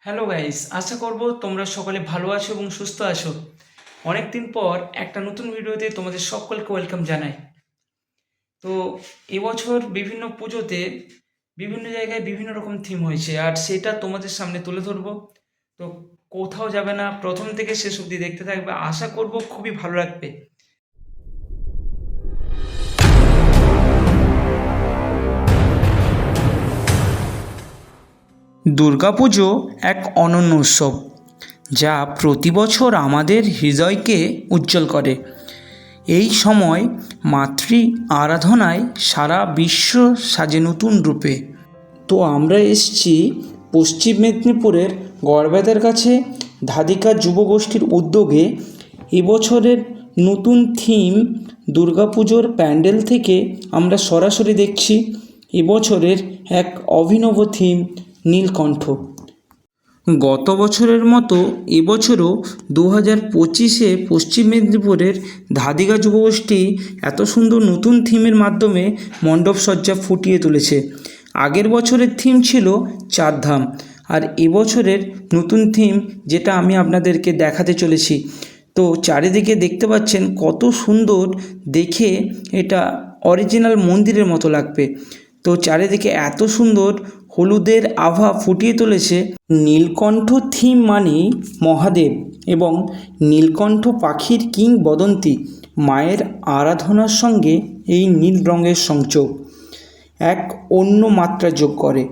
Hello guys আশা করব তোমরা সকলে ভালো আছো এবং সুস্থ আছো। অনেক দিন পর একটা নতুন ভিডিওতে তোমাদের সকলকে ওয়েলকাম জানাই। তো, এবছর বিভিন্ন পুজোতে বিভিন্ন জায়গায় বিভিন্ন রকম থিম হয়েছে, আর সেটা তোমাদের সামনে তুলে ধরবো। তো, কোথাও যাবে না, প্রথম থেকে শেষ অবধি দেখতে থাকবে। আশা করব খুবই ভালো লাগবে। দুর্গাপুজো এক অনন্য উৎসব, যা প্রতি বছর আমাদের হৃদয়কে উজ্জ্বল করে। এই সময় মাতৃ আরাধনায় সারা বিশ্ব সাজে নতুন রূপে। তো আমরা এসছি পশ্চিম মেদিনীপুরের গড়বেতার কাছে। ধাদিকা যুবগোষ্ঠীর উদ্যোগে এবছরের নতুন থিম দুর্গাপুজোর প্যান্ডেল থেকে আমরা সরাসরি দেখছি এবছরের এক অভিনব থিম নীলকণ্ঠ। গত বছরের মতো এবছরও দু হাজার পঁচিশে পশ্চিম মেদিনীপুরের ধাদিগা যুবগোষ্ঠী এত সুন্দর নতুন থিমের মাধ্যমে মণ্ডপ সজ্জা ফুটিয়ে তুলেছে। আগের বছরের থিম ছিল চারধাম আর এবছরের নতুন থিম যেটা আমি আপনাদেরকে দেখাতে চলেছি। তো চারিদিকে দেখতে পাচ্ছেন কত সুন্দর দেখে এটা অরিজিনাল মন্দিরের মতো লাগবে। তো চারিদিকে এত সুন্দর হলুদের আভা ফুটিয়ে তুলেছে। নীলকণ্ঠ থিম মানেই মহাদেব এবং নীলকণ্ঠ পাখির কিংবদন্তি মায়ের আরাধনার সঙ্গে এই নীল রঙের সংযোগ। এক অন্য মাত্রা যোগ করে।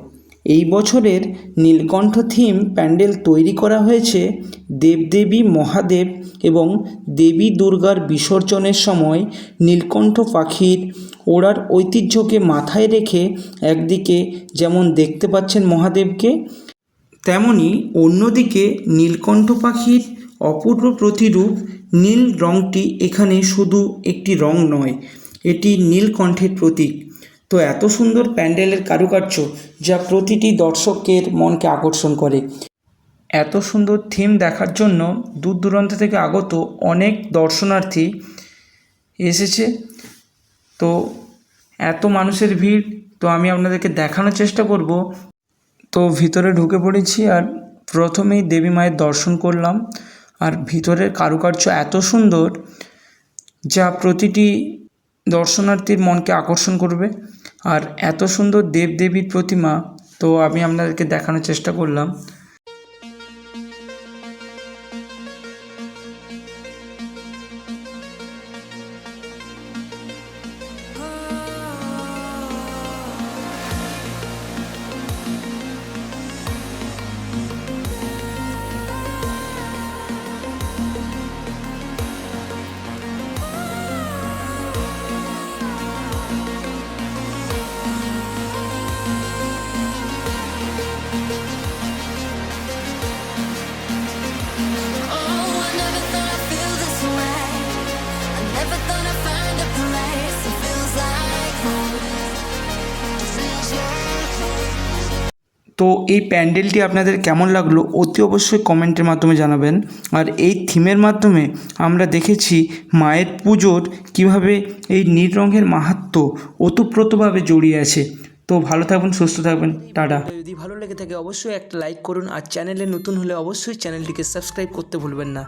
এই বছরের নীলকণ্ঠ থিম প্যান্ডেল তৈরি করা হয়েছে দেবদেবী মহাদেব এবং দেবী দুর্গার বিসর্জনের সময় নীলকণ্ঠ পাখির ওড়ার ঐতিহ্যকে মাথায় রেখে একদিকে যেমন দেখতে পাচ্ছেন মহাদেবকে, তেমনি অন্যদিকে নীলকণ্ঠ পাখির অপূর্ব প্রতিরূপ নীল রঙটি এখানে শুধু একটি রং নয়, এটি নীলকণ্ঠের প্রতীক। তো এত সুন্দর প্যান্ডেলের কারুকার্য যা প্রতিটি দর্শকের মনকে আকর্ষণ করে। এত সুন্দর থিম দেখার জন্য দূর দূরান্ত থেকে আগত অনেক দর্শনার্থী এসেছে। তো এত মানুষের ভিড়, তো আমি আপনাদেরকে দেখানোর চেষ্টা করব। তো ভিতরে ঢুকে পড়েছি আর প্রথমেই দেবী মায়ের দর্শন করলাম। আর ভিতরের কারুকার্য এত সুন্দর যা প্রতিটি দর্শনার্থীর মনকে আকর্ষণ করবে। আর এত সুন্দর দেবদেবীর প্রতিমা, তো আমি আপনাদেরকে দেখানোর চেষ্টা করলাম। তো এই প্যান্ডেলটি আপনাদের কেমন লাগল অতি অবশ্যই কমেন্টের মাধ্যমে জানাবেন। আর এই থিমের মাধ্যমে আমরা দেখেছি মায়ের পুজোর কীভাবে এই নীল রঙের মাহাত্ম্য ওতপ্রোতভাবে জড়িয়ে আছে। তো ভালো থাকবেন, সুস্থ থাকবেন, টাটা। যদি ভালো লেগে থাকে অবশ্যই একটা লাইক করুন। আর চ্যানেলে নতুন হলে অবশ্যই চ্যানেলটিকে সাবস্ক্রাইব করতে ভুলবেন না।